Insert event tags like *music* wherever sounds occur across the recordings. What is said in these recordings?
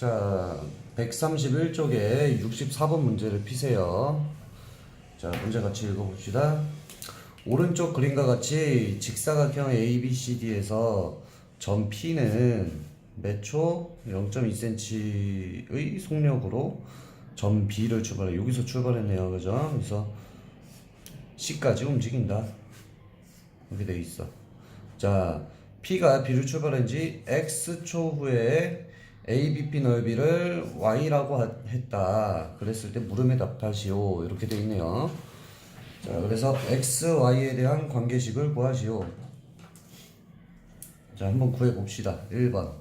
자, 131쪽에 64번 문제를 피세요. 자, 문제 같이 읽어봅시다. 오른쪽 그림과 같이 직사각형 ABCD에서 점 P는 매초 0.2cm의 속력으로 점 B를 출발해. 여기서 출발했네요. 그죠? 그래서 C까지 움직인다. 이렇게 돼 있어. 자, P가 B를 출발한 지 X초 후에 ABP 넓이를 Y라고 하- 했다. 그랬을 때 물음에 답하시오. 이렇게 돼 있네요. 자, 그래서 X, Y에 대한 관계식을 구하시오. 자, 한번 구해 봅시다. 1번.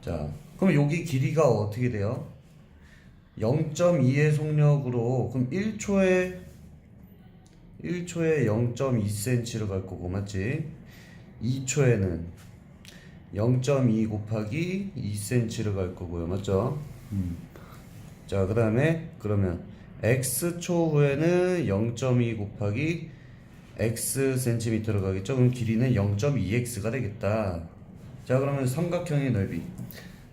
자, 그럼 여기 길이가 어떻게 돼요? 0.2의 속력으로 그럼 1초에 1초에 0.2cm를 갈 거고 맞지? 2초에는 0.2 곱하기 2cm를 갈 거고요 맞죠? 음. 자 그 다음에 그러면 x초 후에는 0.2 곱하기 x cm를 가겠죠? 그럼 길이는 0.2x가 되겠다. 자 그러면 삼각형의 넓이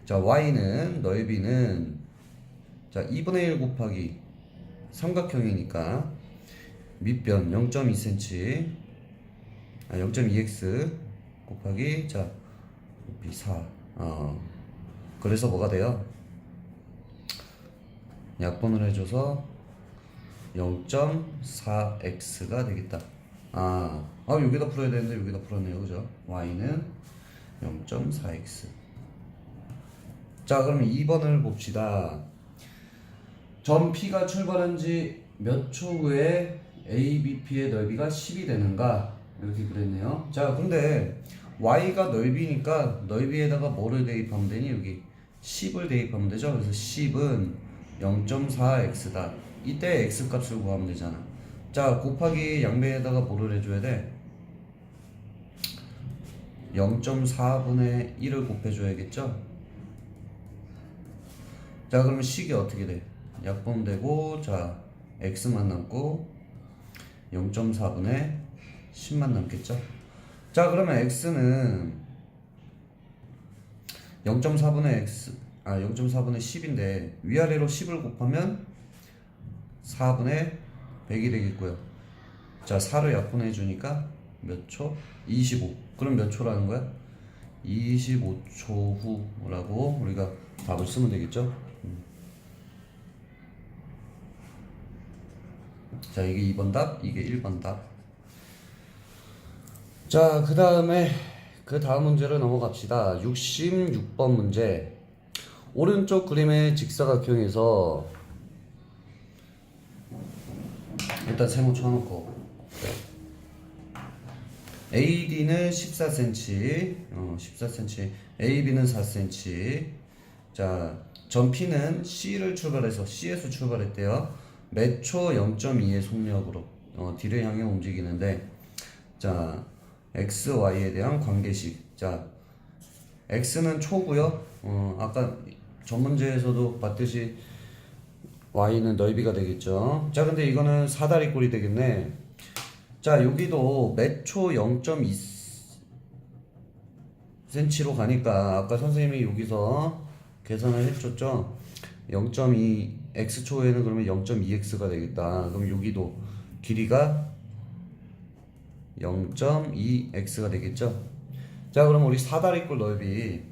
자 y는 넓이는 자 2분의 1 곱하기 삼각형이니까 밑변 0.2cm 아 0.2x 곱하기 자 4 어. 그래서 뭐가 돼요? 약분을 해줘서 0.4x가 되겠다 아, 아 여기다 풀어야 되는데 여기다 풀었네요 그죠? y는 0.4x 자 그럼 2번을 봅시다 점 P가 출발한 지 몇 초 후에 ABP의 넓이가 10이 되는가 이렇게 그랬네요. 자, 근데 Y가 넓이니까 넓이에다가 뭐를 대입하면 되니 여기 10을 대입하면 되죠. 그래서 10은 0.4x다. 이때 x 값을 구하면 되잖아. 자, 곱하기 양배에다가 뭐를 해줘야 돼? 0.4분의 1을 곱해줘야겠죠? 자, 그러면 식이 어떻게 돼? 약분되고, 자, x만 남고, 0.4분의 10만 남겠죠? 자, 그러면 x는 0.4분의 x, 아, 0.4분의 10인데, 위아래로 10을 곱하면 4분의 100이 되겠고요. 자, 4를 약분해 주니까 몇 초? 25. 그럼 몇 초라는 거야? 25초 후라고 우리가 답을 쓰면 되겠죠? 음. 자, 이게 2번 답, 이게 1번 답. 자, 그 다음에 그 다음 문제로 넘어갑시다. 66번 문제. 오른쪽 그림의 직사각형에서 일단 세모 쳐놓고 AD는 14cm, 어, 14cm, AB는 4cm. 자, 점 P는 C를 출발해서 C에서 출발했대요. 매초 0.2의 속력으로 어, D를 향해 움직이는데, 자, X, Y에 대한 관계식. 자, X는 초고요. 어, 아까 전 문제에서도 봤듯이 Y는 넓이가 되겠죠. 자, 근데 이거는 사다리 꼴이 되겠네. 자, 여기도 매초 0.2cm로 가니까 아까 선생님이 여기서 계산을 해줬죠. 0.2 x초에는 그러면 0.2x가 되겠다. 그럼 여기도 길이가 0.2x가 되겠죠. 자, 그럼 우리 사다리꼴 넓이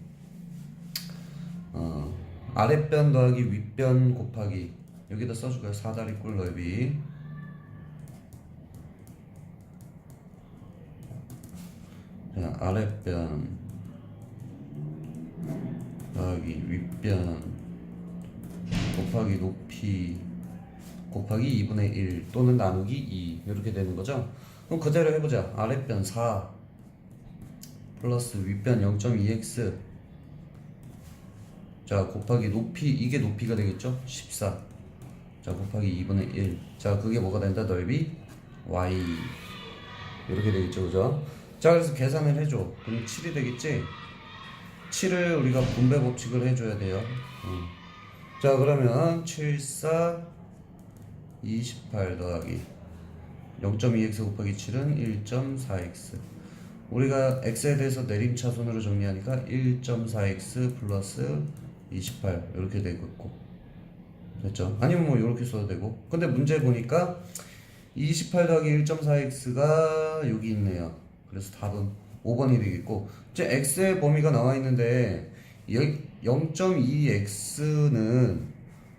어, 아랫변 더하기 윗변 곱하기 여기다 써줄까요? 사다리꼴 넓이 자, 아랫변 더하기 윗변 곱하기 높이 곱하기 2분의 1 또는 나누기 2 이렇게 되는 거죠. 그럼 그대로 해보자. 아랫변 4 플러스 윗변 0.2x 자 곱하기 높이 이게 높이가 되겠죠? 14. 자 곱하기 2분의 1. 자 그게 뭐가 된다? 넓이 y 이렇게 되겠죠, 그죠? 자 그래서 계산을 해줘. 그럼 7이 되겠지? 7을 우리가 분배 법칙을 해줘야 돼요. 음. 자 그러면 7, 4, 28 더하기 0.2x 곱하기 7은 1.4x 우리가 x에 대해서 내림차순으로 정리하니까 1.4x 플러스 28 이렇게 되고 있고. 됐죠? 아니면 뭐 이렇게 써도 되고. 근데 문제 보니까 28 더하기 1.4x가 여기 있네요. 그래서 답은 5번이 되겠고. 이제 x의 범위가 나와 있는데 0.2x는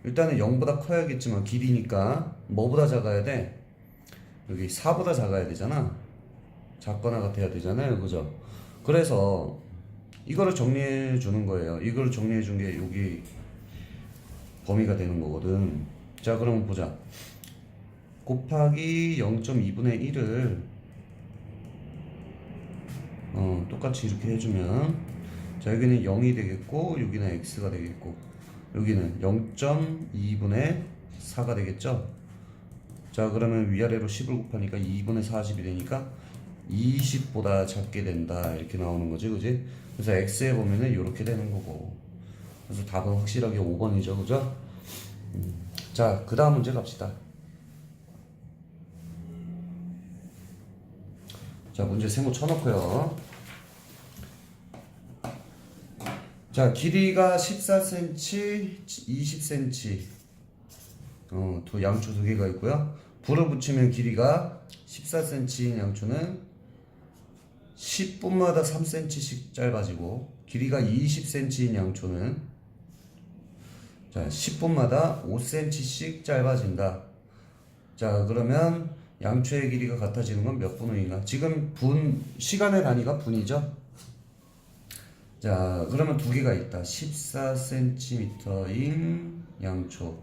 일단은 0보다 커야겠지만 길이니까 뭐보다 작아야 돼? 여기 4보다 작아야 되잖아. 작거나 같아야 되잖아요. 그죠? 그래서 이거를 정리해 주는 거예요. 이걸 정리해 준 게 여기 범위가 되는 거거든. 자 그럼 보자. 곱하기 0.2분의 1을 어, 똑같이 이렇게 해주면 자 여기는 0이 되겠고 여기는 x가 되겠고 여기는 0.2분의 4가 되겠죠 자 그러면 위아래로 10을 곱하니까 2분의 40이 되니까 20보다 작게 된다. 이렇게 나오는 거지 그지? 그래서 x에 보면은 이렇게 되는 거고. 그래서 답은 확실하게 5번이죠 그죠? 음. 자그 다음 문제 갑시다. 자 문제 세모 쳐놓고요. 자 길이가 14cm 20cm 어, 두 양초 두 개가 있고요 불을 붙이면 길이가 14cm인 양초는 10분마다 3cm씩 짧아지고 길이가 20cm인 양초는 자 10분마다 5cm씩 짧아진다 자 그러면 양초의 길이가 같아지는 건 몇 분 후인가? 지금 분 시간의 단위가 분이죠. 자 그러면 두 개가 있다. 14cm인 양초.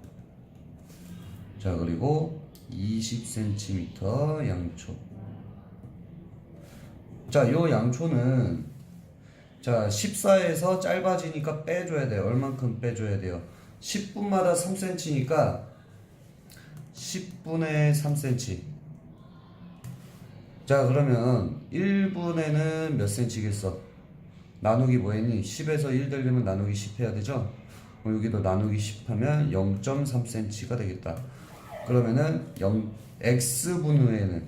자 그리고 20cm 양초. 자요 양초는 자 14에서 짧아지니까 빼줘야 돼요. 얼만큼 빼줘야 돼요? 10분마다 3cm니까 10분의 3cm. 자 그러면 1분에는 몇 cm겠어? 나누기 뭐했니? 10에서 1 되려면 나누기 10 해야 되죠? 여기도 나누기 10 하면 0.3cm가 되겠다. 그러면은 0, x분 후에는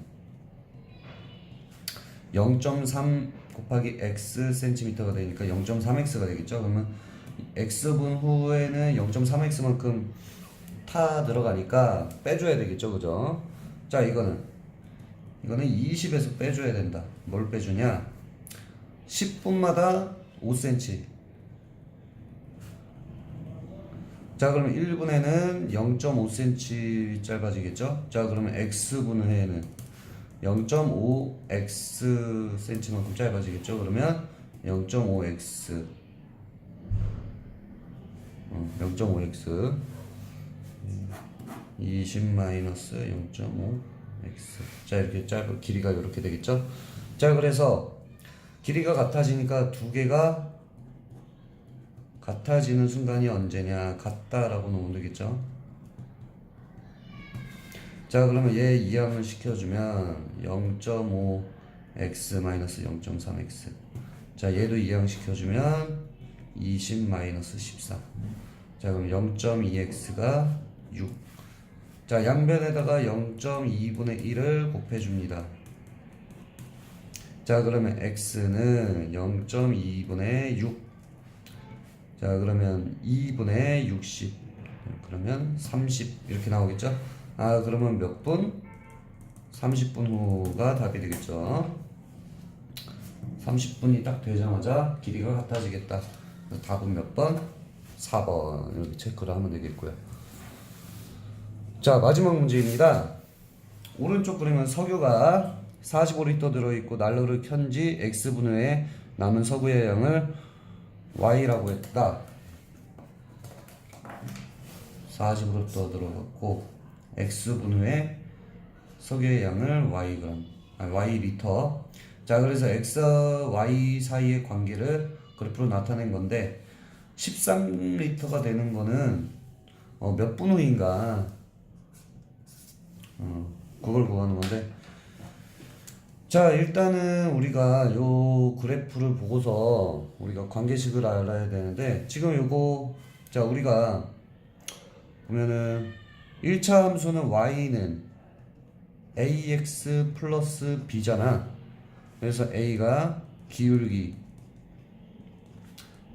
0.3 곱하기 x cm가 되니까 0.3x가 되겠죠? 그러면 x분 후에는 0.3x만큼 타 들어가니까 빼줘야 되겠죠? 그죠? 자 이거는 이거는 20에서 빼줘야 된다. 뭘 빼주냐? 10분마다 5cm. 자, 그러면 1분에는 0.5cm 짧아지겠죠? 자, 그러면 x분 회에는 0.5x cm만큼 짧아지겠죠? 그러면 0.5x 어, 0.5x 20 마이너스 0.5 x 자 이렇게 짧은 길이가 이렇게 되겠죠 자 그래서 길이가 같아지니까 두 개가 같아지는 순간이 언제냐 같다라고 놓으면 되겠죠 자 그러면 얘 이항을 시켜주면 0.5x 마이너스 0.3x 자 얘도 이항 시켜주면 20 마이너스 14자 그럼 0.2x가 6 자, 양변에다가 0.2분의 1을 곱해줍니다. 자, 그러면 x는 0.2분의 6. 자, 그러면 2분의 60. 그러면 30. 이렇게 나오겠죠? 아, 그러면 몇 분? 30분 후가 답이 되겠죠? 30분이 딱 되자마자 길이가 같아지겠다. 답은 몇 번? 4번. 이렇게 체크를 하면 되겠고요. 자 마지막 문제입니다. 오른쪽 그림은 석유가 45리터 들어있고 난로를 켠 지 x분의 남은 석유의 양을 y라고 했다. 40리터 들어갔고 x분의 석유의 양을 yg 아니 y리터 자 그래서 x, y 사이의 관계를 그래프로 나타낸 건데 13리터가 되는 거는 어, 몇 분 후인가 어, 그걸 구하는 건데 자 일단은 우리가 요 그래프를 보고서 우리가 관계식을 알아야 되는데 지금 요거 자 우리가 보면은 1차 함수는 y는 ax 플러스 b잖아 그래서 a가 기울기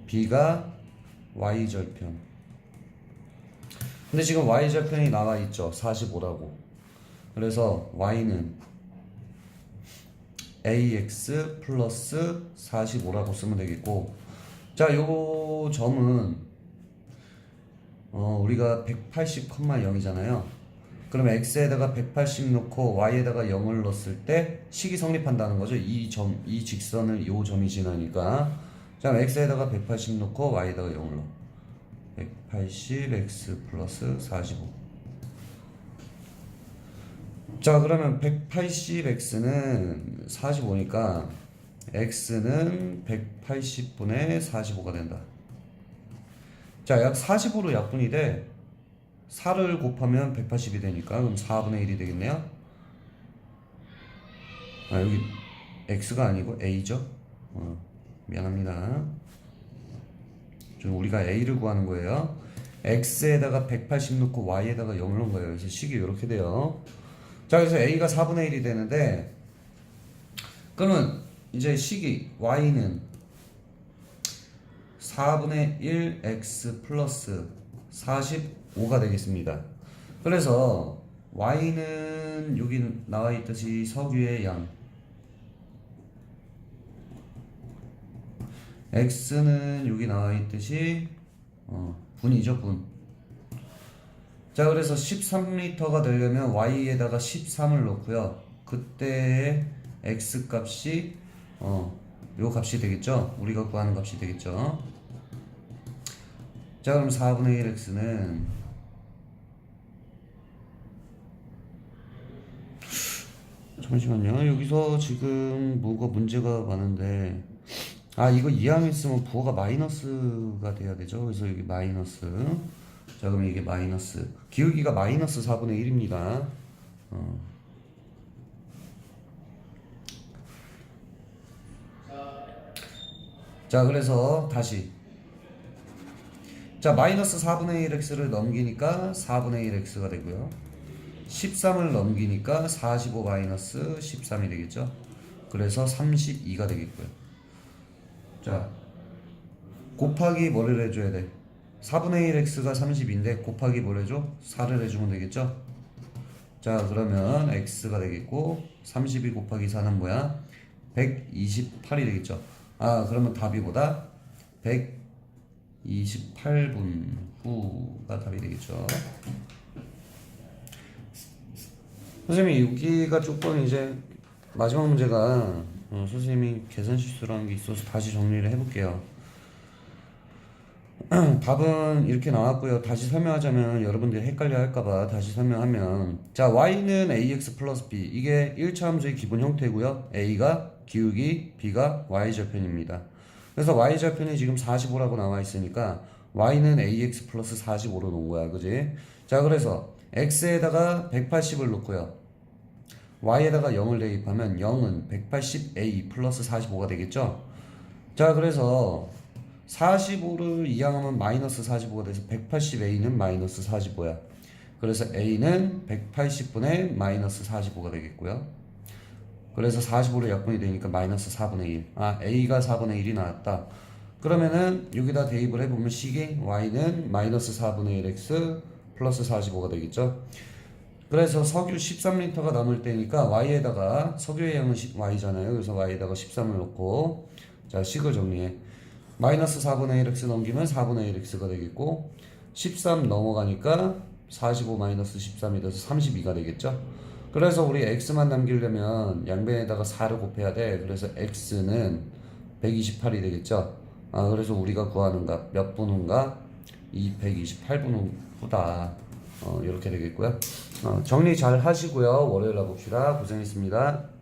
b가 y절편. 근데 지금 y절편이 나와 있죠. 45라고. 그래서 y는 ax 플러스 45라고 쓰면 되겠고 자, 요 점은 어, 우리가 180,0이잖아요. 그럼 x에다가 180 넣고 y에다가 0을 넣었을 때 식이 성립한다는 거죠. 이 점, 이 직선을 요 점이 지나니까. 자, x에다가 180 넣고 y에다가 0을 넣어. 180 x 플러스 45. 자, 그러면 180x는 45니까 x는 180분의 45가 된다. 자, 약 45로 약분이 돼. 4를 곱하면 180이 되니까 그럼 4분의 1이 되겠네요. 아, 여기 x가 아니고 a죠. 어, 미안합니다. 지금 우리가 a를 구하는 거예요. x에다가 180 넣고 y에다가 0을 넣은 거예요. 그래서 식이 이렇게 돼요. 자, 그래서 a가 4분의 1이 되는데 그러면 이제 식이 y는 4분의 1 x 플러스 45가 되겠습니다. 그래서 y는 여기 나와 있듯이 석유의 양 x는 여기 나와 있듯이 어, 분이죠 분. 자 그래서 13리터가 되려면 y에다가 13을 넣고요. 그때 x 값이 어, 요 값이 되겠죠. 우리가 구하는 값이 되겠죠. 자 그럼 4분의 1x는 잠시만요. 여기서 지금 뭐가 문제가 많은데 아 이거 이항했으면 부호가 마이너스가 돼야 되죠. 그래서 여기 마이너스 자 그럼 이게 마이너스 기울기가 마이너스 4분의 1입니다. 어. 자 그래서 다시. 자 마이너스 4분의 1x를 넘기니까 4분의 1x가 되고요. 13을 넘기니까 45 마이너스 13이 되겠죠? 그래서 32가 되겠고요. 자 곱하기 뭐를 해줘야 돼 4분의 1x가 30인데 곱하기 뭘 해줘 4를 해주면 되겠죠? 자 그러면 x가 되겠고 32 곱하기 4는 뭐야. 128이 되겠죠? 아 그러면 답이 보다? 128분 후가 답이 되겠죠. 선생님이 여기가 조금 이제 마지막 문제가 어, 선생님이 계산 실수라는 게 있어서 다시 정리를 해볼게요 *clears throat* 답은 이렇게 나왔고요. 다시 설명하자면 여러분들이 헷갈려 할까봐 다시 설명하면 자 y는 ax 플러스 b 이게 1차 함수의 기본 형태고요. a가 기울기, b가 y절편입니다. 그래서 y절편이 지금 45라고 나와 있으니까 y는 ax 플러스 45로 놓은 거야. 그지? 자 그래서 x에다가 180을 놓고요. y에다가 0을 대입하면 0은 180a 플러스 45가 되겠죠? 자 그래서 45를 이항하면 마이너스 45가 돼서 180a는 마이너스 45야. 그래서 a는 180분의 마이너스 45가 되겠고요. 그래서 45로 약분이 되니까 마이너스 4분의 1. 아, a가 4분의 1이 나왔다. 그러면은 여기다 대입을 해보면 식이 y는 마이너스 4분의 1x 플러스 45가 되겠죠. 그래서 석유 13리터가 남을 때니까 y에다가 석유의 양은 y잖아요. 그래서 y에다가 13을 넣고 자 식을 정리해. 마이너스 4분의 1x 넘기면 4분의 1x가 되겠고 13 넘어가니까 45 마이너스 13이 돼서 32가 되겠죠? 그래서 우리 x만 남기려면 양변에다가 4를 곱해야 돼. 그래서 x는 128이 되겠죠? 아 그래서 우리가 구하는 값몇 분인가? 이 128분 후다. 어, 이렇게 되겠고요. 어, 정리 잘 하시고요. 월요일 날 봅시다. 고생했습니다